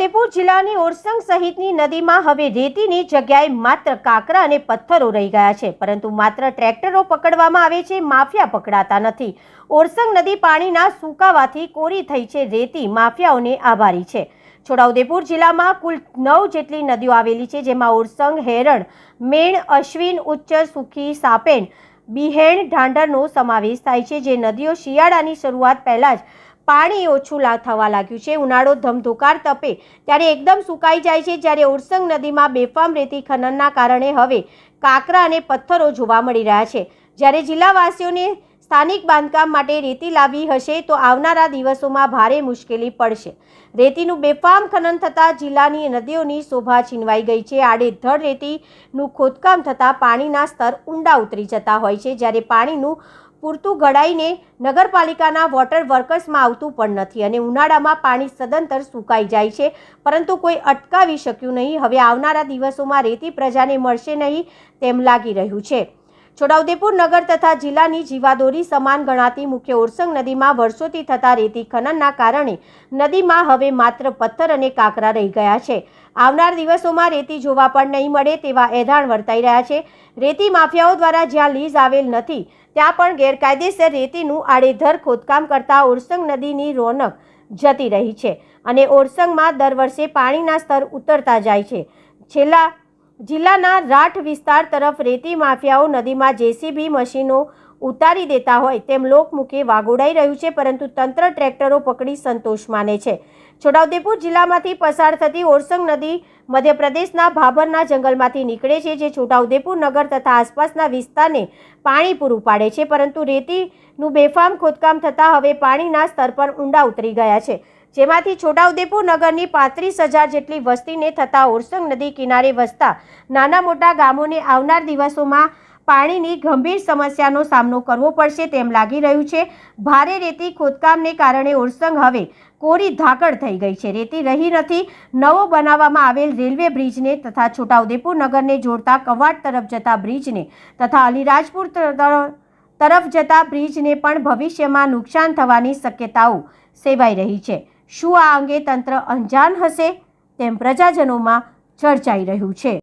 જિલ્લાની ઓરસંગ સહિતની નદીમાં હવે રેતીની જગ્યાએ માત્ર કાંકરા અને પથ્થરો રહી ગયા છે, પરંતુ માત્ર ટ્રેક્ટરો પકડવામાં આવે છે, માફિયા પકડાતા નથી. ઓરસંગ નદી પાણીના સુકાવાથી કોરી થઈ છે, રેતી માફિયાઓને આભારી છે. છોટાઉદેપુર જિલ્લામાં કુલ નવ જેટલી નદીઓ આવેલી છે, જેમાં ઓરસંગ, હેરણ, મેણ, અશ્વિન ઉચ્ચર સુખી સાપેણ બિહેણ, ઢાંઢરનો સમાવેશ થાય છે, જે નદીઓ શિયાળાની શરૂઆત પહેલાં જ પાણી ઓછું થવા લાગ્યું છે. ઉનાળો ધમધોકાર તપે ત્યારે એકદમ સુકાઈ જાય છે. જ્યારે ઓરસંગ નદીમાં બેફામ રેતી ખનનના કારણે હવે કાંકરા અને પથ્થરો જોવા મળી રહ્યા છે. જ્યારે જિલ્લાવાસીઓને સ્થાનિક બાંધકામ માટે રેતી લાવી હશે તો આવનારા દિવસોમાં ભારે મુશ્કેલી પડશે. રેતીનું બેફામ ખનન થતાં જિલ્લાની નદીઓની શોભા છીનવાઈ ગઈ છે. આડેધડ રેતીનું ખોદકામ થતાં પાણીના સ્તર ઊંડા ઉતરી જતા હોય છે. જ્યારે પાણીનું પૂરતું ગળાઈને નગરપાલિકાના વોટર વર્કર્સમાં આવતું પણ નથી અને ઉનાળામાં પાણી સદંતર સુકાઈ જાય છે. પરંતુ કોઈ અટકાવી શક્યું નહીં. હવે આવનારા દિવસોમાં રેતી પ્રજાને મળશે નહીં તેમ લાગી રહ્યું છે. છોટાઉદેપુર નગર તથા જિલ્લાની જીવાદોરી સમાન ગણાતી મુખ્ય ઓરસંગ નદીમાં વર્ષોથી થતા રેતી ખનનના કારણે નદીમાં હવે માત્ર પથ્થર અને કાંકરા રહી ગયા છે. આવનાર દિવસોમાં રેતી જોવા પણ નહીં મળે તેવા એધાણ વર્તાઈ રહ્યા છે. રેતી માફિયાઓ દ્વારા જ્યાં લીઝ આવેલ નથી, ત્યાં પણ ગેરકાયદેસર રેતીનું આડેધર ખોદકામ કરતા ઓરસંગ નદીની રોનક જતી રહી છે અને ઓરસંગમાં દર વર્ષે પાણીના સ્તર ઉતરતા જાય છે. છેલ્લા જિલ્લાના રાઠ વિસ્તાર તરફ રેતી માફિયાઓ નદીમાં જેસીબી મશીનો ઉતારી દેતા હોય તેમ લોકમુખે વાગોડાઈ રહ્યું છે, પરંતુ તંત્ર ટ્રેક્ટરો પકડી સંતોષ માને છે. છોટાઉદેપુર જિલ્લામાંથી પસાર થતી ઓરસંગ નદી મધ્યપ્રદેશના ભાભરના જંગલમાંથી નીકળે છે, જે છોટાઉદેપુર નગર તથા આસપાસના વિસ્તારને પાણી પૂરું પાડે છે, પરંતુ રેતીનું બેફામ ખોદકામ થતાં હવે પાણીના સ્તર પર ઊંડા ઉતરી ગયા છે. જેમાંથી છોટાઉદેપુર નગરની પાંત્રીસ હજાર જેટલી વસ્તીને થતા ઓરસંગ નદી કિનારે વસતા નાના મોટા ગામોને આવનાર દિવસોમાં પાણીની ગંભીર સમસ્યાનો સામનો કરવો પડશે તેમ લાગી રહ્યું છે. ભારે રેતી ખોદકામને કારણે ઓરસંગ હવે કોરી ધાકડ થઈ ગઈ છે. રેતી રહી નથી. નવો બનાવવામાં આવેલ રેલવે બ્રિજને તથા છોટાઉદેપુર નગરને જોડતા કવાડ તરફ જતા બ્રિજને તથા અલીરાજપુર તરફ જતા બ્રિજને પણ ભવિષ્યમાં નુકસાન થવાની શક્યતાઓ સેવાઈ રહી છે. શું આ અંગે તંત્ર અંજાન હશે તેમ પ્રજાજનોમાં ચર્ચાઈ રહ્યું છે.